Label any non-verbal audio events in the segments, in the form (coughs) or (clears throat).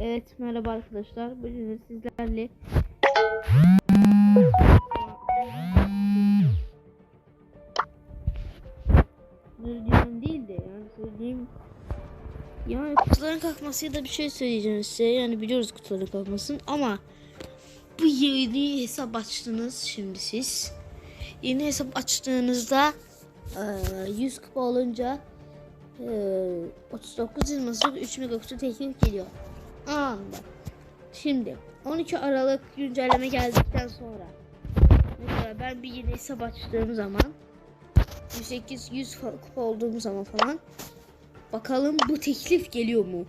Evet merhaba arkadaşlar. Bugün sizlerle Söyleyeceğim değil de yani söyleyeyim. Yani kutuların kalkması ya da bir şey söyleyeceğim size. Yani biliyoruz kutuların kalkmasını ama bu yeni hesap açtınız şimdi siz. Yeni hesap açtığınızda eee, 100 kupa olunca eee, 39 yılması 3 megakutu teklif geliyor. Anında. Şimdi 12 Aralık güncelleme geldikten sonra mesela ben bir yeni hesap açtığım zaman 108 100 fa- kupa olduğum zaman falan bakalım bu teklif geliyor mu?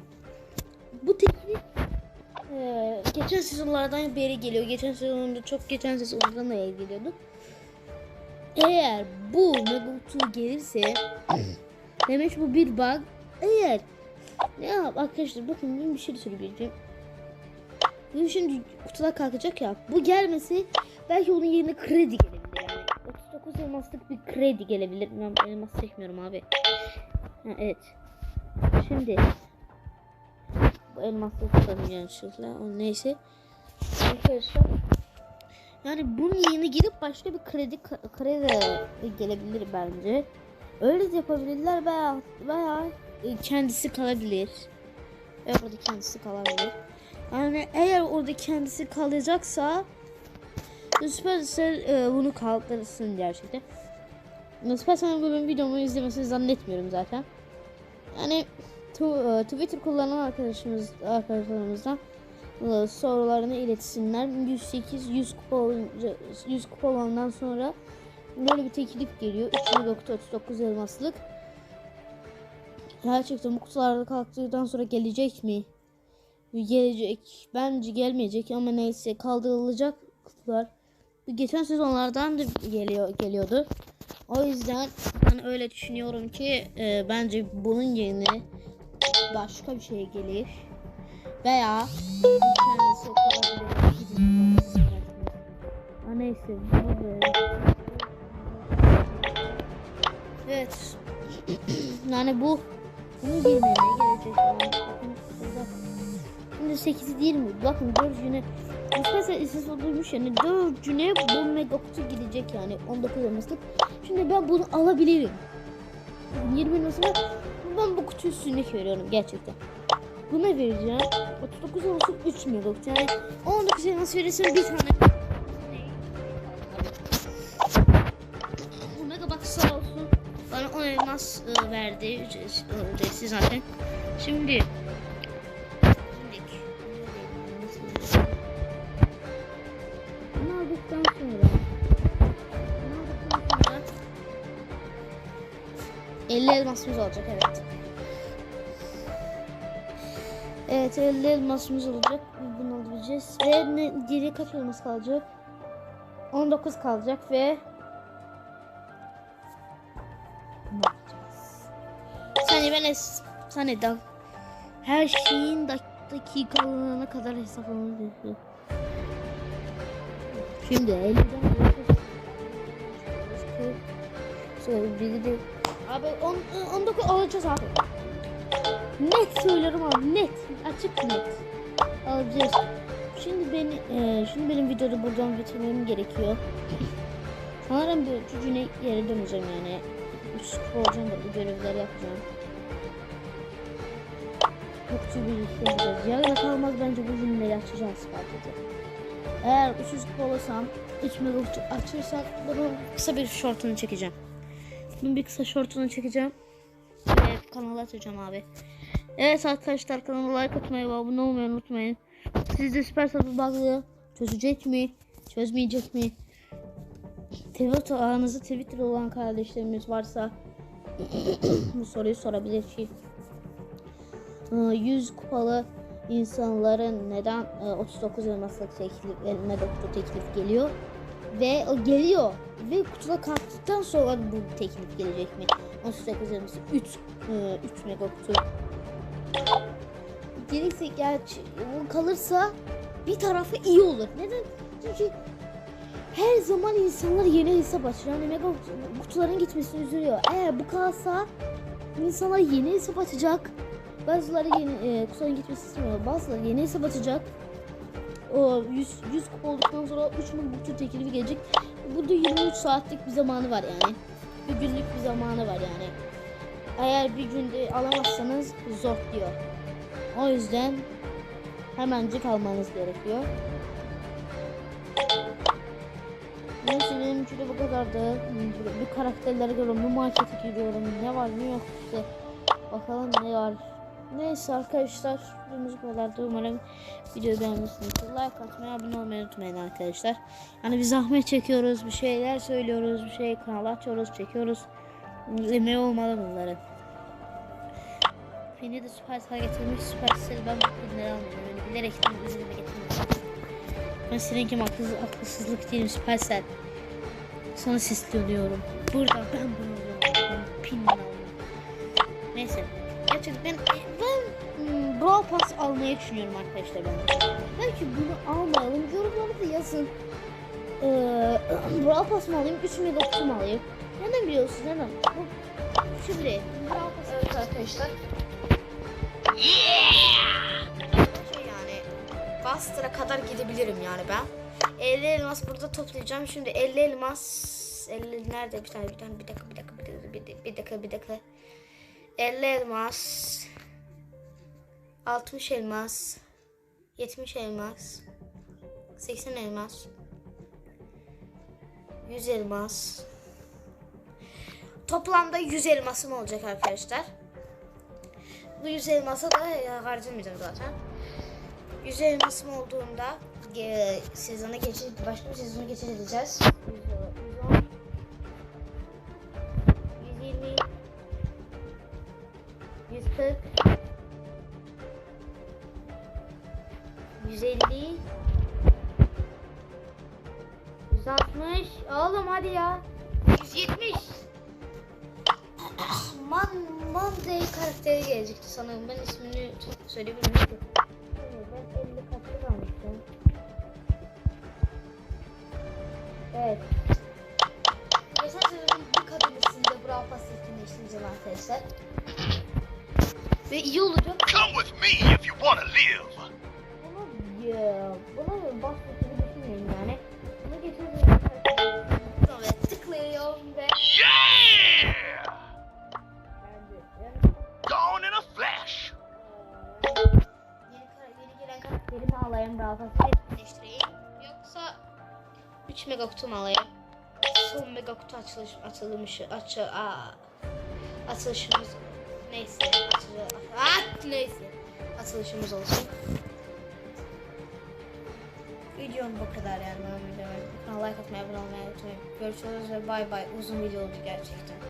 Bu teklif eee, geçen sezonlardan beri geliyor. Geçen sezonda çok geçen sezonlardan da geliyordu. Eğer bu Megakutu gelirse demek bu bir bug. Eğer yap arkadaşlar bakın ben bir şey söyleyeceğim. Bu şimdi kutular kalkacak ya. Bu gelmesi belki onun yerine kredi gelebilir yani. 39 elmaslık bir kredi gelebilir. Ben elmas çekmiyorum abi. Ha, evet. Şimdi bu elmaslı tutalım yanlışlıkla. Neyse. Arkadaşlar yani bunun yerine girip başka bir kredi kredi gelebilir bence. Öyle de yapabilirler veya veya kendisi kalabilir. Ve orada kendisi kalabilir. Yani eğer orada kendisi kalacaksa Supercell e, bunu kaldırsın gerçekten. Supercell'in bölüm videomu izlemesini zannetmiyorum zaten. Yani tu, e, Twitter kullanan arkadaşımız arkadaşlarımızdan e, sorularını iletsinler. 108 100 kupa olunca 100 kupa olandan sonra böyle bir teklif geliyor. 3.39 elmaslık. Gerçekten bu kutularda kalktıktan sonra gelecek mi? Gelecek. Bence gelmeyecek ama neyse kaldırılacak kutular. Geçen sezonlardan da geliyor geliyordu. O yüzden ben öyle düşünüyorum ki e, bence bunun yerine başka bir şey gelir. Veya. Ha, neyse. Evet. (clears throat) yani bu bunu girmeye gelecek. Yani. Burada Şimdi 8'i değil mi? Bakın 4 güne Mesela isis olmuş yani 4 güne bu megakutu gidecek yani 19 elmaslık. Şimdi ben bunu alabilirim. 20 elmasına ben bu kutu üstüne veriyorum gerçekten. Buna vereceğim. 39 elmaslık 3 megakutu yani 19 elmas verirsen bir tane. Bana 10 elmas e, verdi. Ücretsiz ücretsiz zaten. Şimdi Bunu aldıktan sonra bunu aldıktan sonra 50 elmasımız olacak evet. Evet 50 elmasımız olacak. Bunu alabileceğiz. Ve ne, geriye kaç elmas kalacak? 19 kalacak ve Saniye ben saniye dak her şeyin dak dakikalığına kadar hesaplanıyor. Şimdi 50'den Sonra biri de Abi 10 19 alacağız abi. Net söylüyorum abi net açık net alacağız. Şimdi beni e, şimdi benim videoda buradan bitirmem gerekiyor. Sanırım bir çocuğuna yere döneceğim yani. Üç olacağım da bu görevleri yapacağım. Yoksa birlikte yapacağız. Yarına kalmaz bence bu cümleyi açacağız sadece. Eğer 300 kupa olursam 3 megakutu açırsak bunun kısa bir shortunu çekeceğim. Bunun bir kısa shortunu çekeceğim. Ve kanala atacağım abi. Evet arkadaşlar kanala like atmayı ve abone olmayı unutmayın. Sizde süper sabır bug'ı çözecek mi? Çözmeyecek mi? Twitter aranızda Twitter olan kardeşlerimiz varsa (coughs) bu soruyu sorabilir ki. Ee, 100 kupalı insanların neden e, 39 elmaslık teklif, eline doktor teklif geliyor ve o geliyor ve kutuda kalktıktan sonra bu teklif gelecek mi? 38 elmaslık 3 e, 3 mega. Gelirse gerçi kalırsa bir tarafı iyi olur. Neden? Çünkü her zaman insanlar yeni hesap açıyor. Yani mega kutuların gitmesini üzülüyor. Eğer bu kalsa insanlar yeni hesap açacak Bazıları yeni e, kutuların gitmesi istemiyor. Bazıları yeni hesap açacak. O 100, 100 kupa olduktan sonra 3000 bütün teklifi gelecek. Burada 23 saatlik bir zamanı var yani. Bir günlük bir zamanı var yani. Eğer bir günde alamazsanız zor diyor. O yüzden hemencik almanız gerekiyor. Neyse benimki de bu kadardı. Bir karakterlere göre bir markete giriyorum. Ne var ne yok işte. Bakalım ne var. Neyse arkadaşlar videomuz bu kadardı. Umarım videoyu beğenmişsinizdir. Like atmayı, abone olmayı unutmayın arkadaşlar. Hani bir zahmet çekiyoruz, bir şeyler söylüyoruz, bir şey kanala açıyoruz, çekiyoruz. Emeği olmalı bunların. Beni de Supercell getirmiş. Supercell ben bu ürünleri almıyorum. Yani bilerek ürünleri getirmedim. Ben senin gibi akılsız, akılsızlık değilim Supercell. Sana sesleniyorum. Burada ben bunu alıyorum. Pinini alıyorum. Neyse. Gerçekten ben, ben hmm, Brawl Pass almayı düşünüyorum arkadaşlar ben. Belki bunu almayalım. Yorumlarda yazın. Ee, (clears throat) Brawl Pass mı alayım? 3 mega kutu mu alayım? Neden biliyorsunuz neden? Şimdi Brawl Pass evet arkadaşlar. Şey yani Buster'a kadar gidebilirim yani ben. 50 elmas burada toplayacağım. Şimdi 50 elmas 50 nerede bir tane bir tane bir dakika bir dakika bir dakika bir dakika bir dakika, bir dakika. 50 elmas 60 elmas 70 elmas 80 elmas 100 elmas Toplamda 100 elmasım olacak arkadaşlar. Bu 100 elmasa da ya, harcamayacağım zaten. 100 elmasım olduğunda e, sezona geçiş başka bir sezona geçiş Karakteri gelecekti sanırım. Ben ismini çok söyleyebilirim. Ben 50 kaçta kalmıştım. Evet. Geçen sezonun bu kadenesinde Brawl Pass etkinleştireceğim arkadaşlar. Ve iyi olacak. Come with me if you want to live. Buna ya, buna bir daha fazla etkinleştireyim. Yoksa 3 mega kutu mu alayım? Son mega kutu açılış, açılmışı, açı, aa, açılışımız neyse, açılı, at, neyse, açılışımız olsun. Videom bu kadar yani ben. Kanala like atmayı, abone olmayı unutmayın. Görüşürüz ve bay bay. Uzun video oldu gerçekten.